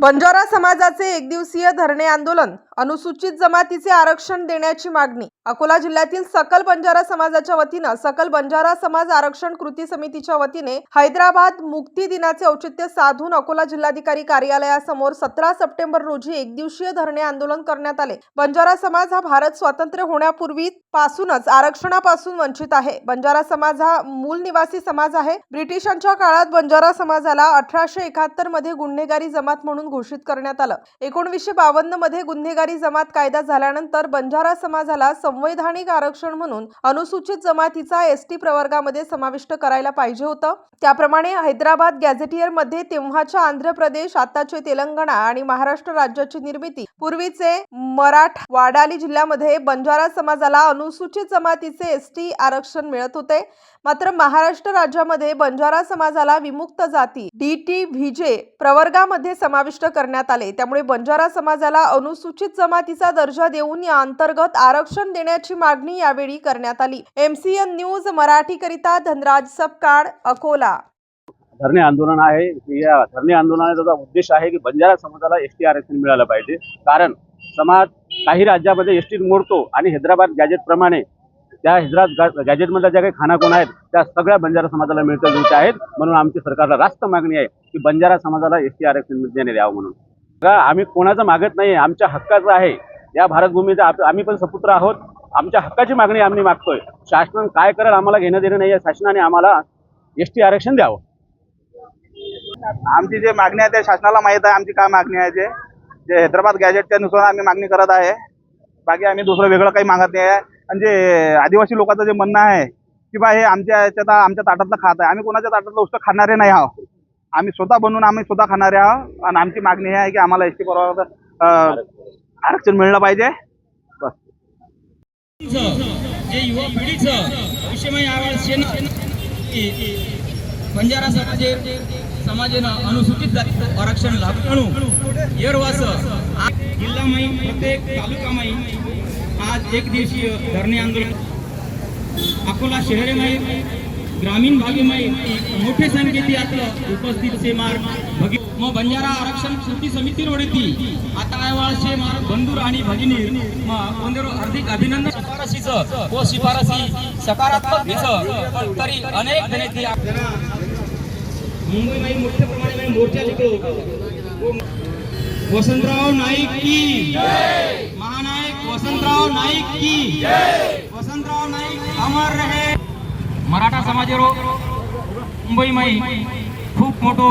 Banjara समाजाचे एकदिवसीय धरणे आंदोलन अनुसूचित जमातीचे आरक्षण देण्याची मागणी. अकोला जिल्ह्यातील सकल बंजारा समाजाच्या वतीनं सकल बंजारा समाज आरक्षण कृती समितीच्या वतीने हैदराबाद मुक्ती दिनाचे औचित्य साधून अकोला जिल्हाधिकारी कार्यालयासमोर सतरा सप्टेंबर रोजी एकदिवसीय धरणे आंदोलन करण्यात आले. बंजारा समाज हा भारत स्वातंत्र्य होण्यापूर्वी पासूनच आरक्षणापासून वंचित आहे. बंजारा समाज हा मूल निवासी समाज आहे. ब्रिटिशांच्या काळात बंजारा समाजाला अठराशे एकाहत्तरमध्ये गुन्हेगारी जमात म्हणून घोषित करण्यात आलं. एकोणवीसशे बावन्नमध्ये गुन्हेगारी जमात कायदा झाल्यानंतर बंजारा समाजाला संवैधानिक आरक्षण म्हणून अनुसूचित जमातीचा एस टी प्रवर्गामध्ये समाविष्ट करायला पाहिजे होतं. त्याप्रमाणे हैदराबाद गॅझेटियरमध्ये तेव्हाच्या आंध्र प्रदेश आताचे तेलंगणा आणि महाराष्ट्र राज्याची निर्मिती पूर्वीचे मराठ वाडाली जिल्ह्यामध्ये बंजारा समाजाला अनुसूचित जमातीचे एस टी आरक्षण मिळत होते. मात्र महाराष्ट्र राज्यामध्ये बंजारा समाजाला विमुक्त जाती डी टी व्हीजे प्रवर्गामध्ये समाविष्ट करण्यात आले. त्यामुळे बंजारा समाजाला अनुसूचित जमातीचा दर्जा देऊन या अंतर्गत आरक्षण देण्याची मागणी यावेळी करण्यात आली. एमसीएन न्यूज मराठीकरिता धनराज सपकाळ अकोला. धरणे आंदोलन आहे. या धरणे आंदोलनाचा उद्देश आहे की बंजारा समाजाला एस टी आरक्षण मिळालं पाहिजे. कारण समाज काही राज्यामध्ये एस टी मोडतो आणि हैदराबाद गॅजेट प्रमाणे त्या हिजरात गॅजेटमधल्या ज्या काही खानाकोण आहेत त्या सगळ्या बंजारा समाजाला मिळतं जुळत्या आहेत. म्हणून आमची सरकारला रास्त मागणी आहे की बंजारा समाजाला एस टी आरक्षण देणे द्यावं म्हणून. का आम्ही कोणाचं मागत नाही आमच्या हक्काचं आहे. या भारतभूमीचा आम्ही पण सपुत्र आहोत. आमच्या हक्काची मागणी आम्ही मागतोय. शासन काय करेल आम्हाला घेणं देणं नाही आहे शासनाने आम्हाला एस टी आरक्षण द्यावं. आमची जे मागणी आहे ते शासनाला माहीत आहे. आमची काय मागणी आहे ते जे हैदराबाद गॅजेटच्या नुसार आम्ही मागणी करत आहे. बाकी आम्ही दुसरं वेगळं काही मागत नाही आहे. आणि जे आदिवासी लोकांचं जे म्हणणं आहे की बा हे आमच्या याच्यात आमच्या ताटातलं खात आहे. आम्ही कोणाच्या ताटातलं उष्ट खाणारे नाही आहोत. आम्ही स्वतः बनवून आम्ही स्वतः खाणारे आहोत. आणि आमची मागणी ही आहे की आम्हाला एस टी आरक्षण मिळलं पाहिजे. बस. जे युवा पिढीचं विषयमय आवाज शेण बंजारा समाजे समाजानं अनुसूचित जातीचं आरक्षण लागू म्हणून येरवास जिल्हामाई प्रत्येक तालुकामाई आज एक दिवसीय धरणे आंदोलन. अकोला शहरेमाई ग्रामीण भागीमाई मोठे संख्येत यात उपस्थित से मार भगी मग बंजारा आरक्षण कृती समिती रोडीती आता आयवाळशे मार बंधूर आणि भगिनी मग कोणते हार्दिक अभिनंदन. शिफारसीचं व शिफारसी सकारात्मक घ्यायचं पण तरी अनेक जण मुंबईमध्ये मोठ्या प्रमाणात मोर्चा निघतो वसंतराव नाईक की वसंतराव नाईक की वसंतराव नाईक अमर रहे! मराठा समाजेरो मुंबई खूप मोठो